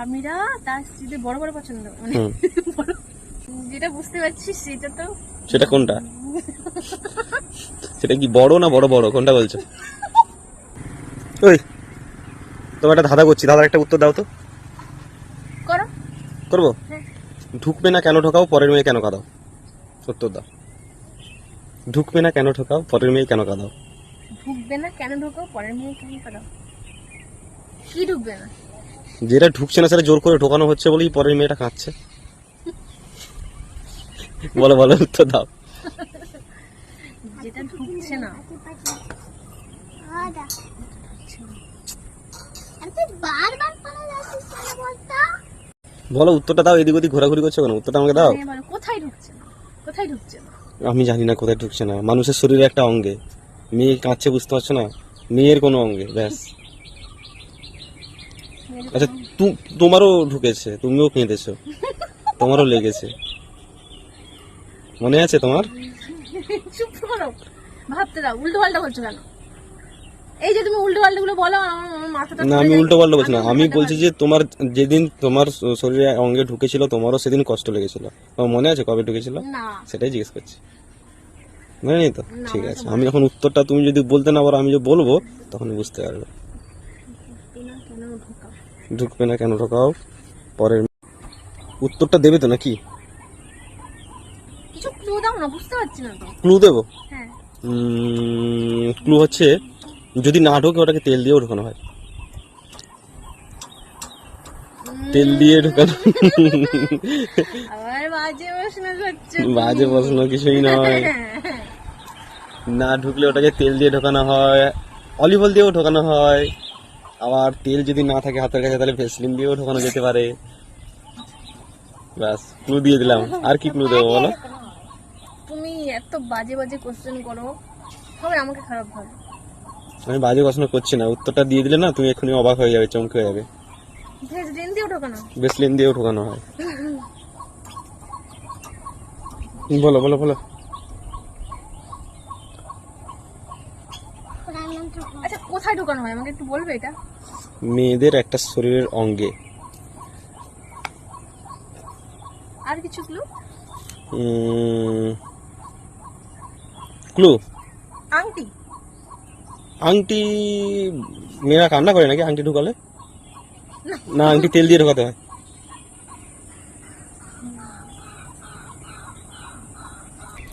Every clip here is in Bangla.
স্বামীরা তার স্ত্রীদের বড় বড় পছন্দ মানে যেটা বুঝতে পারছিস সেটা তো সেটা কোনটা? সেটা কি বড় না বড় বড়? কোনটা বলছো? ওই তোমার একটা ধাঁধা করছি। ধাঁধার একটা উত্তর দাও তো। করো। করব? হ্যাঁ। ঢুকবে না কেন ঠকাও পরের মেয়ে কেন কাঁদাও? উত্তর দাও। ঢুকবে না কেন ঠকাও পরের মেয়ে কেন কাঁদাও? ঢুকবে না কেন ঢুকো পরের মেয়ে কেন করো কি ঢুকবে না? যেটা ঢুকছে না সেটা জোর করে ঢোকানো হচ্ছে বলেই পরের মেয়েটা কাঁদছে। বলো বলো উত্তর দাও। যেটা ঢুকছে না। বলো উত্তরটা দাও এদিক ওদিক ঘোরাঘুরি করছ কেন? উত্তরটা আমাকে দাও। হ্যাঁ, কোথায় ঢুকছে না? কোথায় ঢুকছে না? আমি জানি না কোথায় ঢুকছে না। মানুষের শরীরে একটা অঙ্গে। মেয়ে কাঁদছে বুঝতে পারছ না? মেয়ের কোনো অঙ্গে ব্যাস। আচ্ছা তু- তোমারও ঢুকেছে তুমিও কেঁদেছো। তোমারও লেগেছে। মনে আছে তোমার? চুপ করো। ভাবতে দাও উল্টো পাল্টা বলছো কেন? এই যে তুমি উল্টো পাল্টা গুলো বলো আমার মাথাটা না আমি। উল্টো পাল্টা বলছি না। আমি বলছি যে তোমার যেদিন তোমার শরীরে অঙ্গে ঢুকেছিল তোমারও সেদিন কষ্ট লেগেছিল। তোমার মনে আছে কবে ঢুকেছিল? না। সেটাই জিজ্ঞেস করছি। মনে নেই তো? ঠিক আছে। আমি এখন উত্তরটা তুমি যদি বলতে না পারো আমি যে বলব তখন বুঝতে পারবে। ঢুকবে না কেন ঢোকাও? পরের উত্তরটা দেবে তো নাকি? কিছু ক্লু দাও না বুঝতে পারছি না তো। ক্লু দেবো? হ্যাঁ। ক্লু হচ্ছে যদি না ঢোকে ওটাকে তেল দিয়েও ঢোকানো হয়। তেল দিয়ে ঢোকানো। আবার বাজে প্রশ্ন করছ বাজে প্রশ্ন কিছুই নয়। না ঢুকলে ওটাকে তেল দিয়ে ঢোকানো হয় অলিভ অয়েল দিয়েও ঢোকানো হয়। আবার তেল যদি না থাকে হাতের কাছে তাহলে ভেসলিন দিয়েও ঢোকানো যেতে পারে। ব্যাস ক্লু দিয়ে দিলাম। আর কি ক্লু দেবো বলো? তুমি এত বাজে বাজে কোশ্চেন করো। হবে আমাকে খারাপ ভাবে। আমি বাজে প্রশ্ন করছি না উত্তরটা দিয়ে দিলে না তুমি এক্ষুনি অবাক হয়ে যাবে চমকে হয়ে যাবে। ভেজ দিন দিও ঢোকানো? ভেসলিন দিয়েও ঢোকানো হয়। বলো বলো বলো রান্নার তো আচ্ছা কোথায় ঢোকানো হয়? আমাকে একটু বলবে এটা? মেয়েদের একটা শরীরের অঙ্গে। আর কিছু ক্লু ক্লু আংটি। আংটি মেয়েরা কান্না করে নাকি আংটি ঢুকালে? না আংটি তেল দিয়ে ঢোকাতে হয়।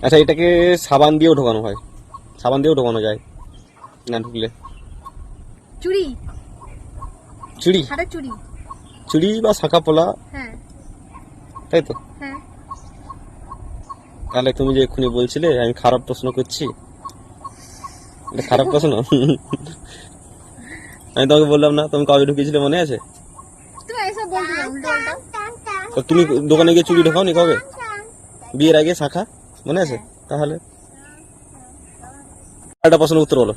আচ্ছা এটাকে সাবান দিয়েও ঢোকানো হয়। সাবান দিয়েও ঢোকানো যায়। না ঢুকলে। চুড়ি। চুড়ি? হাতের চুড়ি। চুড়ি বা শাঁখা পোলা? হ্যাঁ। তাই তো? হ্যাঁ। তাহলে তুমি যে এক্ষুনি বলছিলে আমি খারাপ প্রশ্ন করছি। এটা খারাপ প্রশ্ন? আমি তোমাকে বললাম না তুমি কবে ঢুকিয়েছিলে মনে আছে? তুমি না দোকানে গিয়ে চুড়ি ঢোকাওনি কবে? বিয়ের আগে শাখা? মনে আছে? তাহলে? একটা প্রশ্ন উত্তর বলো।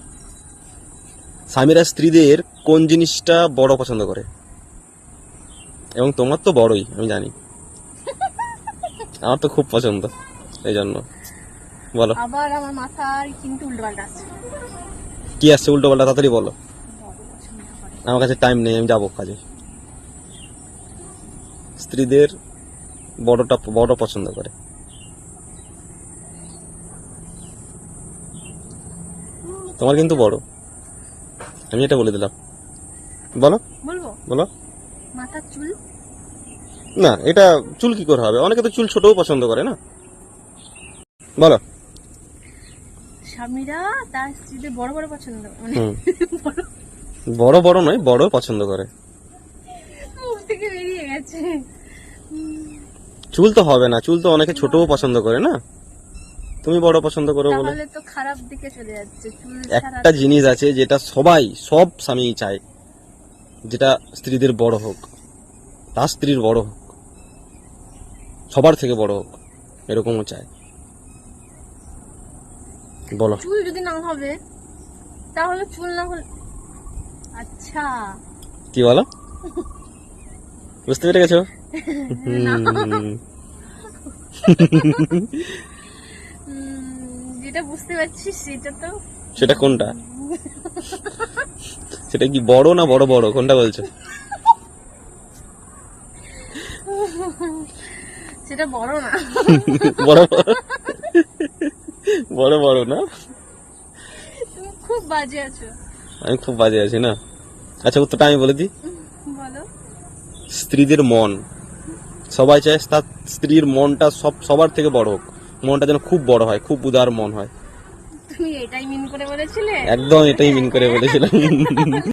স্বামীরা স্ত্রীদের কোন জিনিসটা বড় পছন্দ করে? এবং তোমার তো বড়ই আমি জানি। আমার তো খুব পছন্দ এই জন্য বলো। আবার আমার মাথার কিন্তু উল্টো পাল্টা আসছে। কি আসছে উল্টো পাল্টা তাড়াতাড়ি বলো। আমার কাছে টাইম নেই আমি যাব কাজে। স্ত্রীদের বড়টা বড় পছন্দ করে। তোমার কিন্তু বড়। আমি এটা বলে দিলাম। বলো। বলব? বলো। মাথার চুল? না এটা চুল কি করে হবে? অনেকে তো চুল ছোটও পছন্দ করে না। বলো। স্বামীরা তার স্ত্রীদের বড় বড় পছন্দ মানে বড় বড় নয় বড় পছন্দ করে। মুখ থেকে বেরিয়ে গেছে। চুল তো হবে না চুল তো অনেকে ছোটও পছন্দ করে না। তুমি বড় পছন্দ করো বলে। তাহলে তো খারাপ দিকে চলে যাচ্ছে একটা জিনিস আছে যেটা সবাই সব স্বামী চায় যেটা স্ত্রীদের বড় হোক তার স্ত্রীর বড় হোক সবার থেকে বড় হোক এরকমও চায়। বলো। চুল যদি না হবে তাহলে চুল না হলে আচ্ছা। কি বলো? বুঝতে পেরে গেছো? যেটা বুঝতে পারছিস সেটা তো সেটা কোনটা? সেটা কি বড় না বড় বড়? কোনটা বলছো? সেটা বড় না। বড় বড়? বড় বড় না? তুমি খুব বাজে আছো। আমি খুব বাজে আছি না? আচ্ছা উত্তরটা আমি বলে দিই। বলো। স্ত্রীদের মন। সবাই চায় তার স্ত্রীর মনটা সব সবার থেকে বড় হোক। মনটা যেন খুব বড় হয় খুব উদার মন হয়। তুমি এটাই মিন করে বলেছিলে? একদম এটাই মিন করে বলেছিলাম।